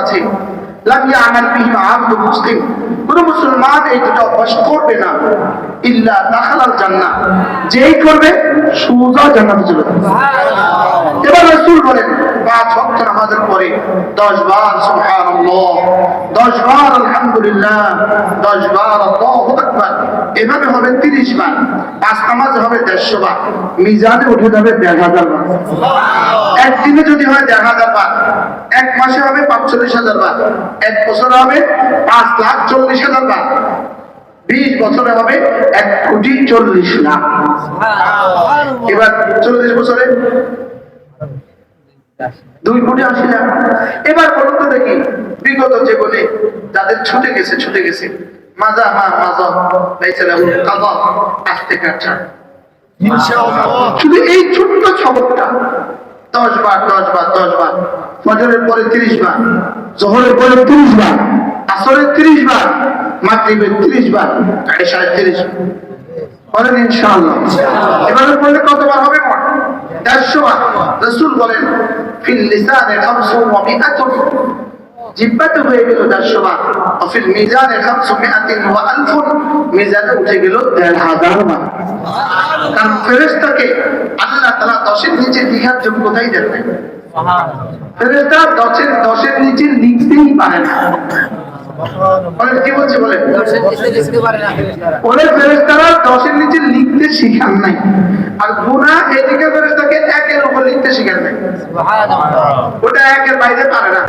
আছে। কোন মুসলমান এই করবে না। ইল্লা জান্নাহ। যেই করবে, সুজা জান্নাতে চলে যাবে। এবার রাসূল বলেন পাঁচ পরে 10 বার সুবহানাল্লাহ 10 বার 10 বার এভাবে হবে 30 বার, পাঁচ নামাজ হবে 150 বার, মিজানে উঠে যাবে 1000 বার। একদিনে যদি হয় দেড় হাজার বার, এক মাসে হবে 45000 বার, এক বছরে হবে পাঁচ লাখ 40 হাজার বার, বিশ বছরে হবে এক কোটি চল্লিশ লাখ। এবার চল্লিশ বছরে দুই কোটি আশি লাখ এবার বলুন তো দেখি বিগত জীবনে যাদের ছুটে গেছে ছুটে গেছে মাজা মা মাজা বেচারা কাজা আসতে কাটছা শুধু এই ছোট্ট দশ বার দশ বার দশ বার ফজরের পরে তিরিশ বার জহরের পরে তিরিশ বার আসরের তিরিশ বার মাগরিবের তিরিশ বার সাড়ে তিরিশ বলেন ইনশাআল্লাহ। এবারে বললে কতবার হবে দেড়শো বার রসুল বলেন ফিল লিসানে খামসুন ওয়া মিআতুন। জিব্বাতে হয়ে গেল দেড়শো বার। অফিল মিজানে খামসু মিআতিন ওয়া আলফুন। মিজানে উঠে গেল দেড় হাজার বার। কারণ ফেরেশতাকে আল্লাহ তাআলা দশের নিচে লিখার যোগ্যতাই দেন নাই? ফেরেশতা দশের দশের নিচে লিখতেই পারে না। কি বলছে বলেন? ওরে ফেরেশতারা দশের নিচে লিখতে শিখান নাই। আর গুনাহ এদিকে ফেরেশতাকে একের উপর লিখতে শিখান নাই। ওটা একের বাইরে পারে না।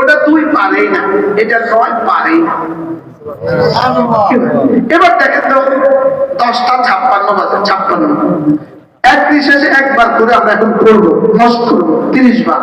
ওটা দুই পারেই না। এটা নয় পারেই না। এবার দেখেন তো দশটা ছাপ্পান্ন বাজে ছাপ্পান্ন। এক নিঃশ্বাসে একবার করে আমরা এখন করব মস্ত করব তিরিশ বার।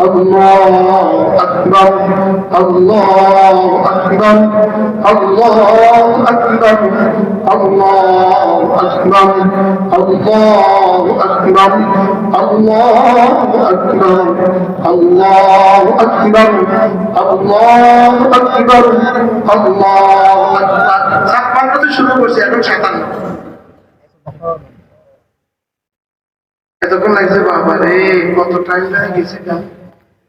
الله أكبر الله أكبر الله أكبر الله أكبر الله أكبر الله أكبر الله أكبر الله أكبر الله أكبر ছাপ্পান্ন তো শুরু করছে এখন সাতান্ন এতক্ষণ লাগছে বাবা রে কত টাইম লাগে গেছে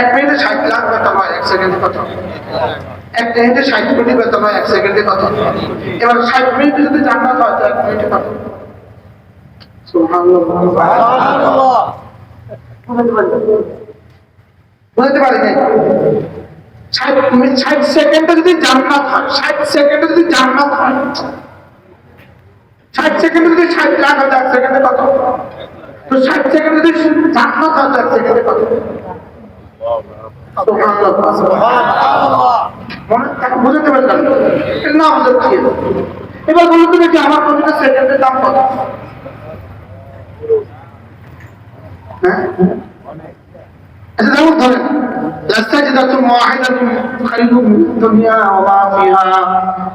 এক মিনিটে ষাট লাখ বেতন হয়, এক সেকেন্ডে কত? এক মিনিটে ষাট কোটি বেতন হয়, এক সেকেন্ডে কত? এবার ষাট মিনিটে যদি জান্নাত হয় এক মিনিটে কত? বুঝতে পারি নাই ষাট সেকেন্ডে যদি জান্নাত হয়, ষাট সেকেন্ডে যদি জান্নাত হয়, ষাট সেকেন্ডে যদি ষাট লাখ হয় এক সেকেন্ডে কত? তো ষাট এবার বলুন তুমি যে আমার প্রতিটা সেকেন্ডের দাম কত? হ্যাঁ?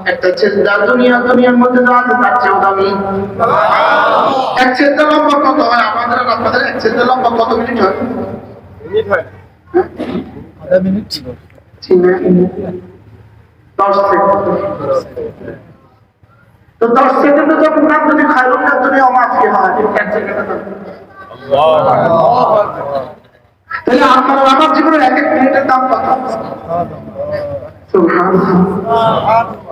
আচ্ছা, দুনিয়া দুনিয়ার মধ্যে আছে তার চেয়েও দামি। এক ছেদা লম্বা কত হয়? আমাদের আর আপনাদের এক ছেদা লম্বা কত মিনিট হয়? ঠিক না? দশ সেকেন্ড। তো দশ সেকেন্ডে যখন নাম যদি খাইরুল না দুনিয়া মাফি হয় এক সেকেন্ডে তাহলে আপনার আমার জীবনের এক এক মিনিটের দাম কত? সুবহানাল্লাহ।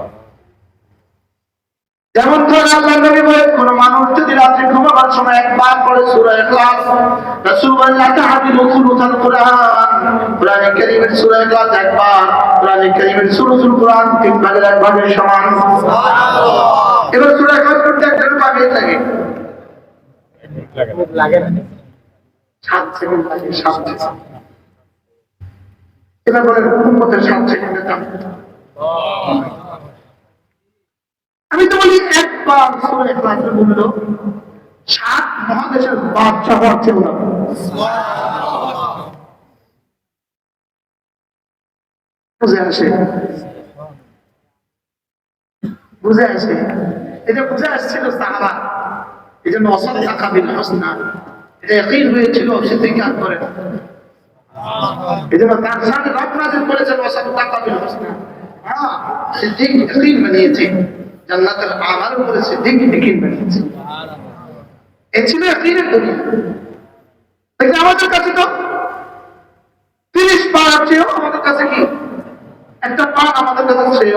যেমন ধর আল্লাহ নবী বলেন কোন মানুষ যদি রাত্রে ঘুমাবার সময় একবার পড়ে সূরা ইখলাস রাসূল বলেন লা তাহদিলু সুলুসাল কোরআন। কোরআনে কারীমের সূরা ইখলাস একবার কোরআনে কারীমের কোরআন তিন ভাগের এক ভাগের সমান। এবার সূরা ইখলাস পড়তে একটা পাবে লাগে। সাত সেকেন্ড লাগে সাত সেকেন্ড। এবার বলেন উম্মতের সাত সেকেন্ডের দাম? আমি তো বলি একবার সূরা সাত মহাদেশের বুঝে আসে? বুঝে আসে? এটা বুঝে আসছিল সাহাবা। এই জন্য অসৎ টাকা বিল হোসনা। এটা একই হয়েছিল সে থেকে আর করে। না এই জন্য তার সামনে রব নাজিল করেছেন বিল হোসনা। হ্যাঁ সিদ্দিক একই বানিয়েছে। জান্নাতের আমার উপরে সিদ্দিক একই বানিয়েছে এ ছিল দুনিয়া। দেখলে আমাদের কাছে তো? তিরিশ পার চেয়েও আমাদের কাছে কি? একটা পান আমাদের কাছে শ্রেয়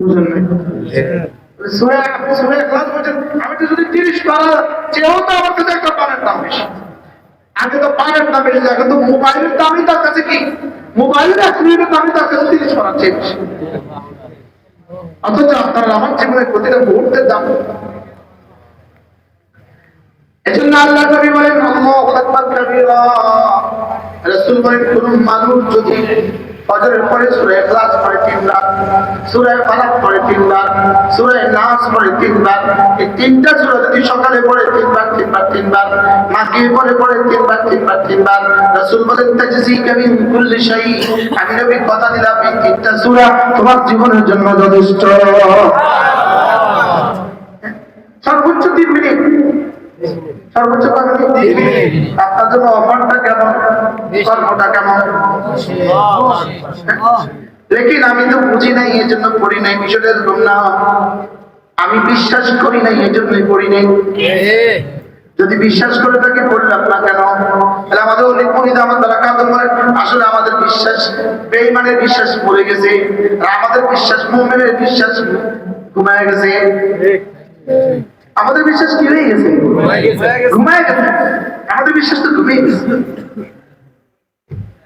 বুঝলেন আমি তো তিরিশ পারা চেয়েও তো আমার কাছে একটা পানের দাম বেশি। আগে তো পানের দাম বেশি এখন তো মোবাইলের দামই তার কাছে কি? মোবাইলের এক মিনিটের তার কাছে তিরিশ পারার চেয়ে বেশি। অথচ আপনারা আমার জীবনের প্রতিটা মুহূর্তের দাম এজন্য আল্লাহ নবী বলেন, আল্লাহু বলেন, কোন মানুষ যদি ফজরের পরে সূরা ইখলাস পড়ে তিনবার সূরা ফালাক পড়ে তিনবার সূরা নাস পড়ে তিনবার। এই তিনটা সূরা যদি সকালে পড়ে তিনবার তিনবার তিনবার মাগরিব পরে পড়ে তিনবার তিনবার তিনবার। রাসূল বলেন তাজজি কামিন কুল্লি শাই আমি নবী কথা দিলাম এই তিনটা সূরা তোমার জীবনের জন্য যথেষ্ট। সর্বোচ্চ তিন মিনিট। সর্বোচ্চ আপনার জন্য অফারটা কেমন? কর্মটা কেমন? লেকিন আমি তো বুঝি নাই এই জন্য পড়ি নাই। বিষয়টা এরকম না আমি বিশ্বাস করি নাই এই জন্যই পড়ি নাই। যদি বিশ্বাস করে তাকে পড়লাম না কেন? তাহলে আমাদের অনেক পরিদ আমার দ্বারা কাঁদন করে আসলে আমাদের বিশ্বাস বেইমানের বিশ্বাস মরে গেছে আর আমাদের বিশ্বাস মোমেনের বিশ্বাস ঘুমায় গেছে। আমাদের বিশ্বাস কি হয়ে গেছে? ঘুমায় গেছে। আমাদের বিশ্বাস তো ঘুমিয়ে গেছে।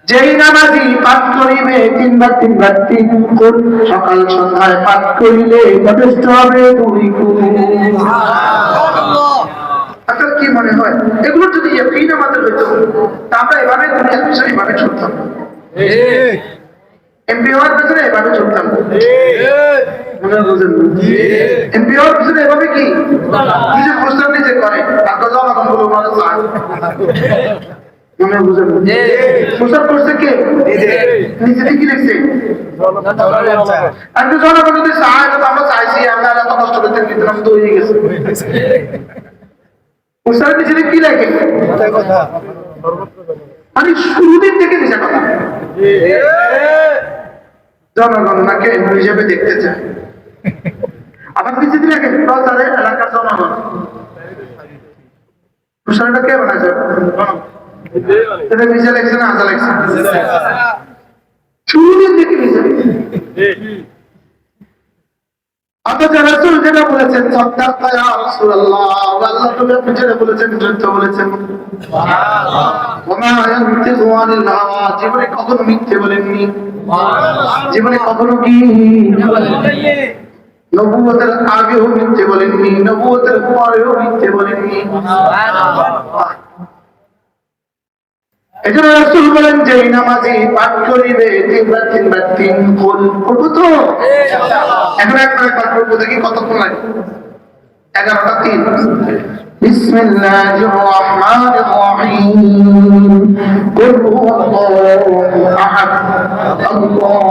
যেই নামাজি পাঠ করিবে তিনবার তিনবার তিন কোণ সকাল সন্ধ্যায় পাঠ করিলে যথেষ্ট হবে দুই আপনার কি মনে হয়? এগুলো যদি ইয়াকিন আমাদের হইতো তা আমরা এভাবে দুনিয়ার পিছনে এভাবে ছুটতাম এমপি হওয়ার পিছনে এভাবে ছুটতাম মনে বুঝেন হওয়ার পিছনে এভাবে কি? নিজে প্রস্তাব নিজে করে। আপনার জনগণগুলো চায় মনে প্রস্তাব করছে কে? নিজে কি লিখছে। আর তো জনগণ যদি চায় তো আমরা চাইছি আমরা এত কষ্ট করতে দিতাম তো হয়ে গেছে। প্রস্তাব নিজে কি লেখে? মানে শুরুদিন থেকে দিছে কথা। জনগণনাকে হিসেবে দেখতে চায়। আবার কিছু দিন আগে তাদের এলাকার জনগণ। প্রশ্নটা কে বানাইছে? এটা নিজে লেখছে না আজা লেখছে? শুরুদিন থেকে অথচ রাসূল যেটা বলেছেন সদ্দাক্তা ইয়া রাসূলুল্লাহ। আল্লাহ তুমি আপনি যেটা বলেছেন বলেছেন। ওমা ইয়ানতিকু আনিল হাওয়া। জীবনে কখনো মিথ্যে বলেননি। জীবনে কখনো কি? নবুয়তের আগেও মিথ্যে বলেননি নবুয়তের পরেও মিথ্যে বলেননি এজন্য রাসূল বলেন যে এই নামাজি পাঠ করিবে তিনবার তিনবার তিন ফুল করবো তো এখন একবার একবার করবো দেখি কতক্ষণ লাগে এগারোটা তিন بسم الله الرحمن الرحيم قل هو الله احد الله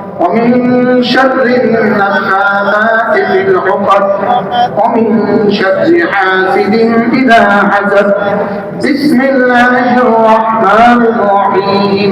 ومن شر النفاثات في العقد ومن شر حاسد إذا حسد. بسم الله الرحمن الرحيم.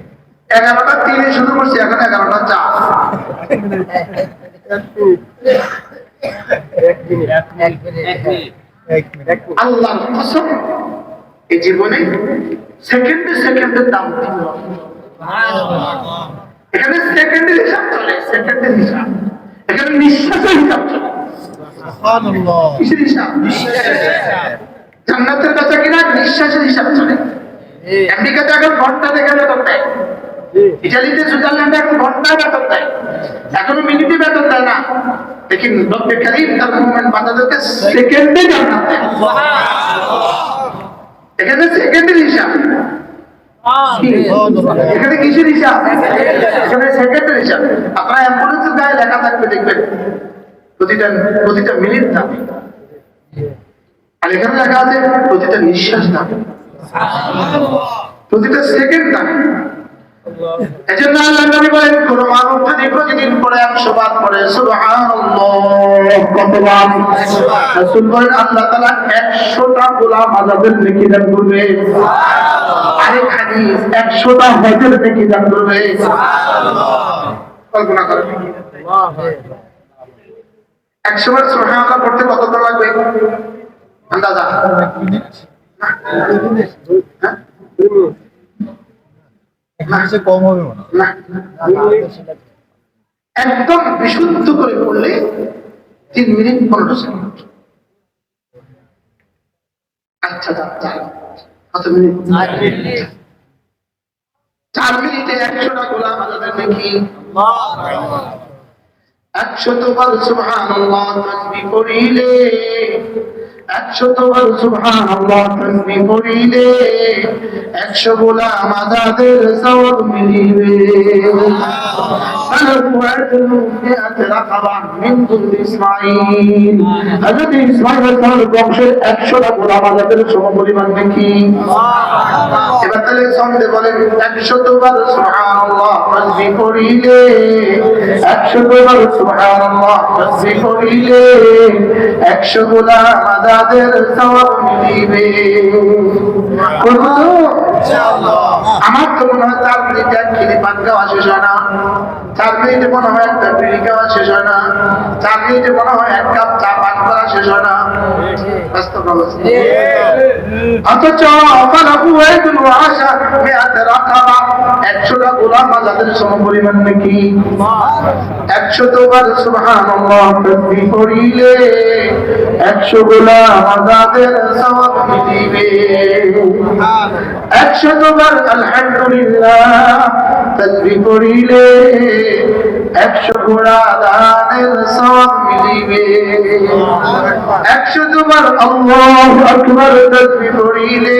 এগারোটা তিনে শুরু করছি এখন এগারোটা চার। আল্লাহ কসম এই জীবনে সেকেন্ডে সেকেন্ডের দাম এখানে সেকেন্ডের হিসাব চলে সেকেন্ডের হিসাব। এখানে নিঃশ্বাসের হিসাব চলে। কিসের হিসাব? জান্নাতের কাছে কিনা? নিঃশ্বাসের হিসাব চলে। আমেরিকাতে এখন ঘণ্টা দেখে বেতন দেয় ইটালিতে, সুইজারল্যান্ডে এখন ঘন্টায় বেতন দেয়। এখনও মিনিটে বেতন দেয় না। লেকিন রব্বে কারিম তার মুমেন্ট বান্দাদেরকে সেকেন্ডে জান্নাত এখানে সেকেন্ডের হিসাব। এখানে কিসের হিসাব? এখানে সেকেন্ডের হিসাব। আপনার অ্যাম্বুলেন্সের গায়ে লেখা থাকবে, দেখবেন। প্রতিটা প্রতিটা মিনিট দামি আর এখানে লেখা আছে, প্রতিটা নিঃশ্বাস দামি প্রতিটা সেকেন্ড দামি এজন্য আল্লাহ নবী বলেন কোন মানব যদি প্রতিদিন পরে একশো বার পরে কতবার? রাসূল বলেন আল্লাহ তাআলা 100টা গোলাম নেকি দান করবে। আরেক হাদিস 100টা হজের নেকি দান করবে। কল্পনা করেন। একশো বার সুবহানাল্লাহ পড়তে কতক্ষণ লাগবে? আন্দাজা? হ্যাঁ? কম হবে মনে একদম বিশুদ্ধ করে পড়লে তিন মিনিট পনেরো সেকেন্ড। আচ্ছা। কত মিনিট? চার মিনিটে। একশোটা গোলাম আজাদের নাকি? একশত বার সুবহানাল্লাহ তাসবিহ করিলে। একশো তো তাসবিহ পড়িলে একশো গোলাম আজাদের সওয়াব মিলিবে। ইসমাইল ইসমাইল বংশের একশোটা গোলাম আজাদের সম পরিমাণ দেখি। এবার তাহলে বলেন 100 বার সুবহানাল্লাহ তাসবিহ করিলে 100 বার সুবহানাল্লাহ তাসবিহ করিলে 100 গোলাম আজাদের সওয়াব মিলিবে। করব আমার তো মনে হয় তার দিকে এক পাঠ দেওয়া খাওয়া শেষ হয় না মিনিটে মনে হয় একটা বিড়ি খাওয়া শেষ হয় না। মিনিটে মনে হয় এক কাপ চা পাক করা শেষ হয় না। একশোটা গোলাম সুবহানাল্লাহ তাসবিহ করিলে একশো গোলাম আজাদের একশত বার আলহামদুলিল্লাহ করিলে একশো ঘোড়া দানের সব মিলিবে। একশো তোমার আল্লাহ আকবার করিলে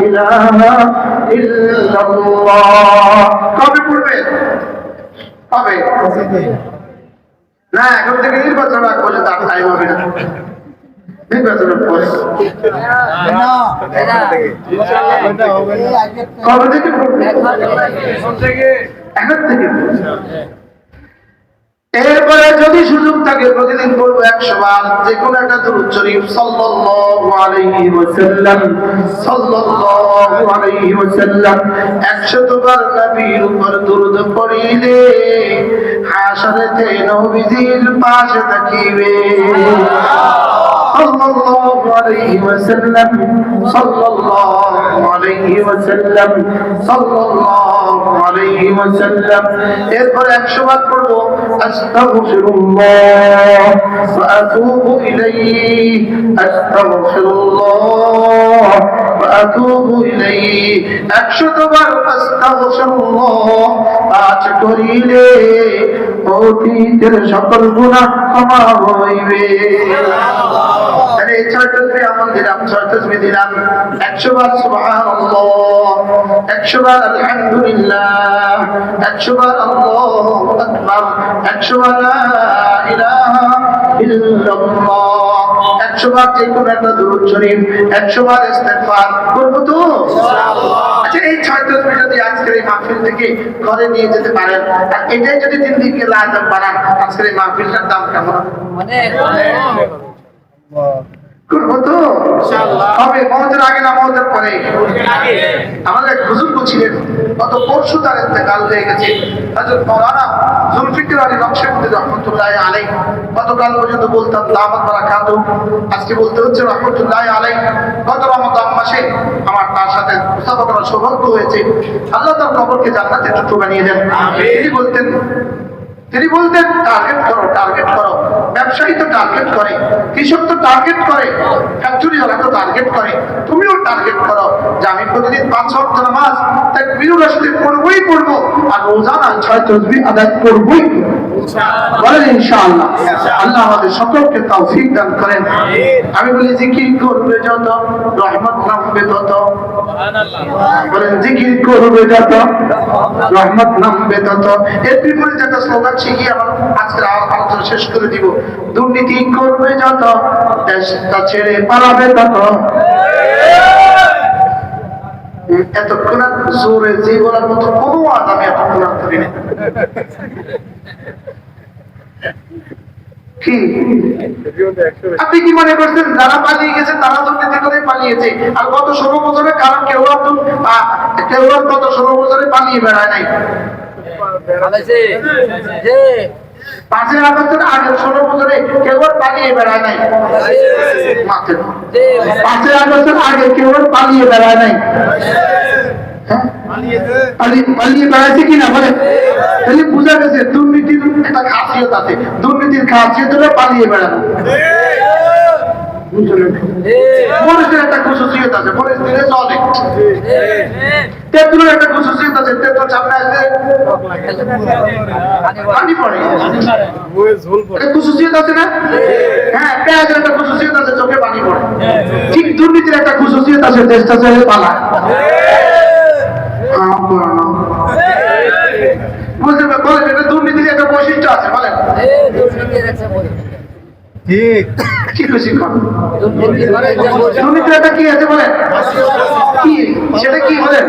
ইলাহা ইল্লাল্লাহ। কবে পড়বে? কবে? না এখন থেকে নির্বাচন আগ পর্যন্ত আর টাইম হবে না। নির্বাচনের পরে। কবে থেকে। এখন থেকে। এরপরে যদি সুযোগ থাকে প্রতিদিন পড়ব একশো বার, যে কোনো একটা দরুদ শরীফ, সাল্লাল্লাহু আলাইহি ওয়াসাল্লাম, সাল্লাল্লাহু আলাইহি ওয়াসাল্লাম 100 বার নবীর উপর দরুদ পড়িলে নবীজির পাশে থাকিবে। সাল্লাল্লাহু আলাইহি ওয়াসাল্লাম, সাল্লাল্লাহু আলাইহি ওয়াসাল্লাম, সাল্লাল্লাহু আলাইহি ওয়াসাল্লাম। এরপর 100 বার পড়ব আস্তাগফিরুল্লাহ ওয়া আতুবু ইলাইহি আস্তাগফিরুল্লাহ ওয়া আতুবু ইলাইহি। 100 বার আস্তাগফিরুল্লাহ পাঠ করিলে অতীতের সকল গুনাহ ক্ষমা হইবে। তাহলে এই ছয় তসবি আমল দিলাম ছয় তসবি দিলাম। একশো বার সুবহানাল্লাহ একশো বার আলহামদুলিল্লাহ। তো আচ্ছা ছয় তসবি যদি আজকের এই থেকে ঘরে নিয়ে যেতে পারেন এটাই যদি তিন দিকে লাজম আজকের এই দাম কেমন? করব তো হবে মহতের আগে না মহতের পরে আমাদের এক বুজুর্গ ছিলেন গত পরশু তার ইন্তেকাল হয়ে গেছে। হযরত মাওলানা জুলফিকার আলী নকশবন্দি রহমতুল্লাহ আলাই গতকাল পর্যন্ত বলতাম দামাত আজকে বলতে হচ্ছে রহমতুল্লাহ আলাই গত রমজান মাসে আমার তার সাথে করার সৌভাগ্য হয়েছে। আল্লাহ তার কবরকে জান্নাতে টুকরো বানিয়ে দেন। তিনি বলতেন তিনি বলতেন টার্গেট করো টার্গেট করো। ব্যবসায়ী তো টার্গেট করে, কৃষক তো টার্গেট করে ফ্যাক্টরি ওরা তো টার্গেট করে। তুমিও টার্গেট করো। যে আমি প্রতিদিন পাঁচ সপ্ত নামাজ তাই বিরুর আসলে পড়বই পড়ব, আর রোজানা ছয় তসবি আদায় করবই। বলেন ইনশাআল্লাহ। আল্লাহ আমাদের সকলকে তৌফিক দান করেন। আমি বলি, জিকির করবে যত রহমত নামবে তত। বলেন, জিকির করবে যত রহমত নামবে তত। এর বিপরীতে একটা স্লোগান শিখিয়ে আমার আজকের আলোচনা শেষ করে দিব। দুর্নীতি করবে যত দেশটা ছেড়ে পালাবে তত। এতক্ষণ কি? আপনি কি মনে করছেন, যারা পালিয়ে গেছে, তারা দুর্নীতি করে পালিয়েছে? আর গত ষোলো বছরে কারণ কেউ কেউ গত ষোলো বছরে পালিয়ে বেড়ায় নাই? পাঁচের আগস্টের আগের ষোলো বছরে কেউ পালিয়ে বেড়ায় নাই। আগস্টের আগে কেউ পালিয়ে বেড়ায় নাই। হ্যাঁ? পালিয়ে বেড়াইছে কিনা বলে? তাহলে বোঝা গেছে দুর্নীতির একটা খাসিয়ত আছে। দুর্নীতির খাসিয়ত হলো পালিয়ে বেড়ানো? হ্যাঁ পেঁয়াজের একটা খুশুসিয়ত আছে, চোখে পানি পড়ে। ঠিক দুর্নীতির একটা খুশুসিয়ত আছে, দেশটা ছেড়ে পালা। বুঝতে পার- বলেন দুর্নীতির একটা বৈশিষ্ট্য আছে, বলেন। ঠিক কি খুশি কর? কি আছে বলেন? কি? সেটা কি বলেন?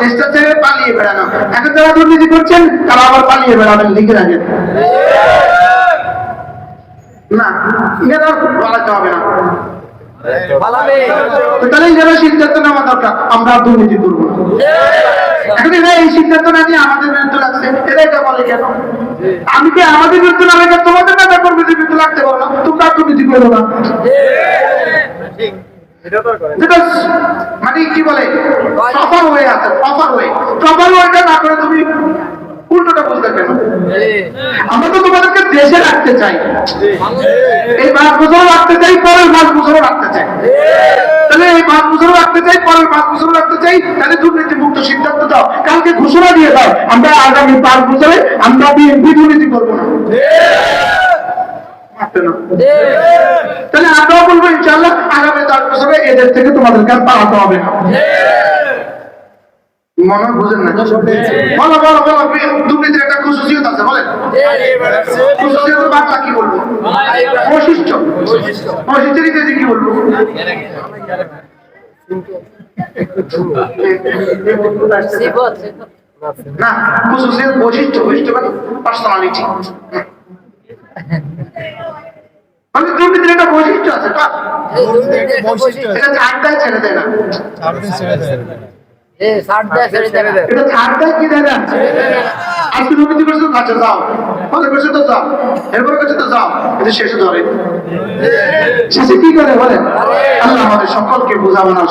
দেশটা ছেড়ে পালিয়ে বেড়ানো। এখন যারা দুর্নীতি করছেন তারা আবার পালিয়ে বেড়াবেন লিখে রাখেন। না এরা পালাতে হবে না। তো তাহলে যারা সিদ্ধান্ত নেওয়া দরকার আমরা দুর্নীতি করব। না এখন এরা এই সিদ্ধান্ত না নিয়ে আমাদের বিরুদ্ধে লাগছে। এরা এটা বলে কেন? আমি কি আমাদের বিরুদ্ধে না লাগে তোমাদের নেতা কর্মীদের বিরুদ্ধে লাগতে পারো না? তোমরা তো দুর্নীতি করব না। যেটা মানে কি বলে? প্রপার হয়ে আছে প্রপার হয়ে প্রপার ওয়েটা না করে তুমি উল্টোটা বুঝতে কেন আমরা তো তোমাদেরকে দেশে রাখতে চাই। এই পাঁচ বছরও রাখতে চাই পরের পাঁচ বছরও রাখতে চাই। তাহলে এই পাঁচ বছরও রাখতে চাই পরের পাঁচ বছরও রাখতে চাই তাহলে দুর্নীতি মুক্ত সিদ্ধান্ত দাও। কালকে ঘোষণা দিয়ে দাও আমরা আগামী পাঁচ বছরে আমরা বিএনপি দুর্নীতি করব না। না। তাহলে আমরাও বলব ইনশাল্লাহ আগামী দশ বছরে এদের থেকে তোমাদেরকে আর পালাতে হবে না। মনে বুঝেন না বলো বলো বলো দুর্নীতির একটা খুশুসিয়ত আছে বলেন। খুশুসিয়ত বাংলা কি বলব? বৈশিষ্ট্য। বৈশিষ্ট্যের ইংরেজি কি বলব? না খুশুসিয়ত বৈশিষ্ট্য বৈশিষ্ট্য মানে পার্সোনালিটি মানে দুর্নীতির একটা বৈশিষ্ট্য আছে এটা ছেড়ে দেয় না। ছাড়তে ছেড়ে দেয় এটা ছাড় দেয় কি দেয় না আজকে দুর্নীতি করছে কাছে যাও। করছে তো যাও। এরপর করছে তো যাও। কিন্তু শেষে ধরে। শেষে কি করে বলেন? আল্লাহ আমাদের সকলকে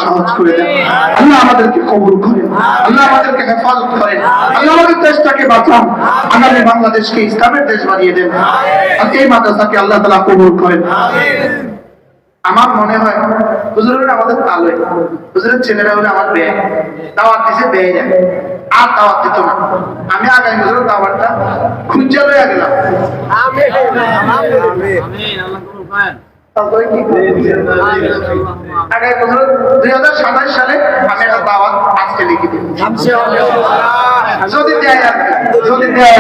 সহজ করে দেন আল্লাহ আমাদেরকে কবুল করেন। আল্লাহ আমাদেরকে হেফাজত করেন। আল্লাহ আমাদের দেশটাকে বাঁচান। আগামী বাংলাদেশকে ইসলামের দেশ বানিয়ে দেন। আর এই মাদ্রাসাকে আল্লাহ তালা কবুল করেন। আমার মনে হয় হুজুরের আমাদের তালে হুজুরের ছেলেরা হলে আমার ব্যয় দাওয়াত দিছে ব্যয় যায় আর দাওয়াত দিত না। আমি আগামী হুজুরের দাওয়াতটা খুঁজে লইয়া গেলাম। আগামী বছর দুই হাজার সাতাশ সালে আমি একটা দাওয়াত আজকে লিখে দিই যদি দেয় যদি দেয়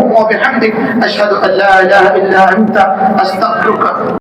وبحمدك أشهد أن لا إله إلا أنت أستغفرك.